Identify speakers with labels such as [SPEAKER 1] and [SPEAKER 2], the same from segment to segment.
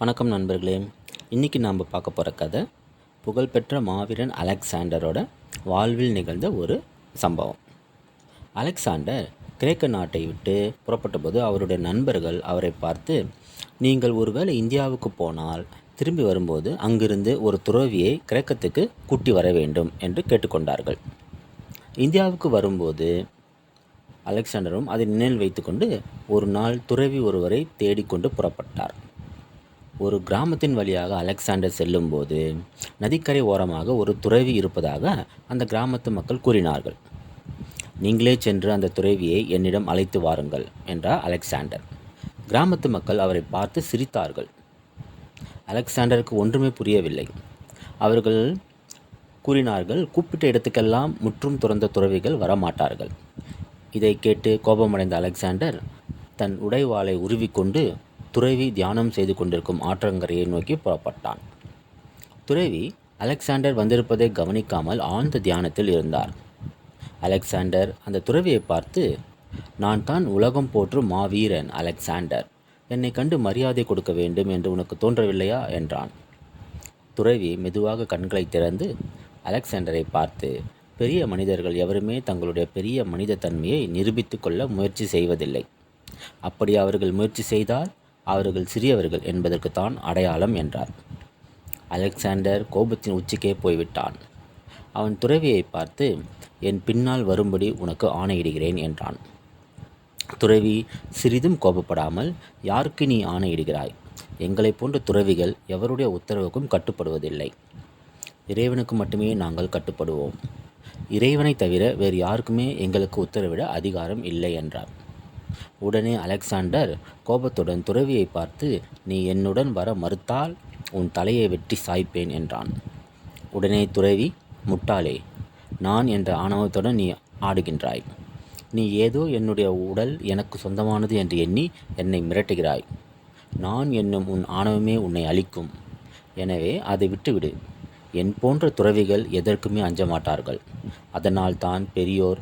[SPEAKER 1] வணக்கம் நண்பர்களே. இன்றைக்கி நாம் பார்க்க போகிற கதை புகழ்பெற்ற மாவீரன் அலெக்சாண்டரோட வாழ்வில் நிகழ்ந்த ஒரு சம்பவம். அலெக்சாண்டர் கிரேக்க நாட்டை விட்டு புறப்பட்டபோது அவருடைய நண்பர்கள் அவரை பார்த்து நீங்கள் ஒருவேளை இந்தியாவுக்கு போனால் திரும்பி வரும்போது அங்கிருந்து ஒரு துறவியை கிரேக்கத்துக்கு கூட்டி வர வேண்டும் என்று கேட்டுக்கொண்டார்கள். இந்தியாவுக்கு வரும்போது அலெக்சாண்டரும் அதை நினைவில் வைத்துக்கொண்டு ஒரு நாள் துறவி ஒருவரை தேடிக்கொண்டு புறப்பட்டார். ஒரு கிராமத்தின் வழியாக அலெக்சாண்டர் செல்லும்போது நதிக்கரை ஓரமாக ஒரு துறவி இருப்பதாக அந்த கிராமத்து மக்கள் கூறினார்கள். நீங்களே சென்று அந்த துறவியை என்னிடம் அழைத்து வாருங்கள் என்றார் அலெக்சாண்டர். கிராமத்து மக்கள் அவரை பார்த்து சிரித்தார்கள். அலெக்சாண்டருக்கு ஒன்றுமே புரியவில்லை. அவர்கள் கூறினார்கள் கூப்பிட்ட இடத்துக்கெல்லாம் முற்றும் துறந்த துறவிகள் வரமாட்டார்கள். இதை கேட்டு கோபமடைந்த அலெக்சாண்டர் தன் உடைவாளை உருவிக்கொண்டு துறவி தியானம் செய்து கொண்டிருக்கும் ஆற்றங்கரையை நோக்கி புறப்பட்டான். துறவி அலெக்சாண்டர் வந்திருப்பதை கவனிக்காமல் ஆழ்ந்த தியானத்தில் இருந்தார். அலெக்சாண்டர் அந்த துறவியை பார்த்து நான் தான் உலகம் போற்றும் மாவீரன் அலெக்சாண்டர். என்னை கண்டு மரியாதை கொடுக்க வேண்டும் என்று உனக்கு தோன்றவில்லையா? என்றான். துறவி மெதுவாக கண்களை திறந்து அலெக்சாண்டரை பார்த்து பெரிய மனிதர்கள் எவருமே தங்களுடைய பெரிய மனித தன்மையை நிரூபித்து கொள்ள முயற்சி செய்வதில்லை. அப்படி அவர்கள் முயற்சி செய்தால் அவர்கள் சிறியவர்கள் என்பதற்குத்தான் அடையாளம் என்றார். அலெக்சாண்டர் கோபத்தின் உச்சிக்கே போய்விட்டான். அவன் துறவியை பார்த்து என் பின்னால் வரும்படி உனக்கு ஆணையிடுகிறேன் என்றான். துறவி சிறிதும் கோபப்படாமல் யாருக்கு நீ ஆணையிடுகிறாய்? எங்களைப் போன்ற துறவிகள் எவருடைய உத்தரவுக்கும் கட்டுப்படுவதில்லை. இறைவனுக்கு மட்டுமே நாங்கள் கட்டுப்படுவோம். இறைவனை தவிர வேறு யாருக்குமே எங்களுக்கு உத்தரவிட அதிகாரம் இல்லை என்றார். உடனே அலெக்சாண்டர் கோபத்துடன் துறவியை பார்த்து நீ என்னுடன் வர மறுத்தால் உன் தலையை வெட்டி சாய்ப்பேன் என்றான். உடனே துறவி முட்டாளே நான் என்ற ஆணவத்துடன் நீ ஆடுகின்றாய். நீ ஏதோ என்னுடைய உடல் எனக்கு சொந்தமானது என்று எண்ணி என்னை மிரட்டுகிறாய். நான் என்னும் உன் ஆணவமே உன்னை அழிக்கும். எனவே அதை விட்டுவிடு. என் போன்ற துறவிகள் எதற்குமே அஞ்ச மாட்டார்கள். அதனால் தான் பெரியோர்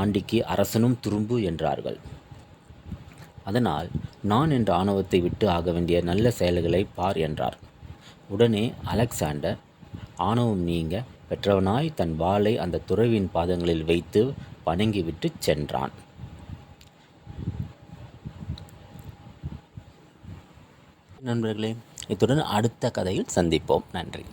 [SPEAKER 1] ஆண்டிக்கு அரசனும் துரும்பு என்றார்கள். அதனால் நான் என்ற ஆணவத்தை விட்டு ஆக வேண்டிய நல்ல செயல்களை பார் என்றார். உடனே அலெக்சாண்டர் ஆணவம் நீங்க பெற்றவனாய் தன் வாளை அந்த துறவின் பாதங்களில் வைத்து வணங்கிவிட்டு சென்றான். நண்பர்களே இத்துடன் அடுத்த கதையில் சந்திப்போம். நன்றி.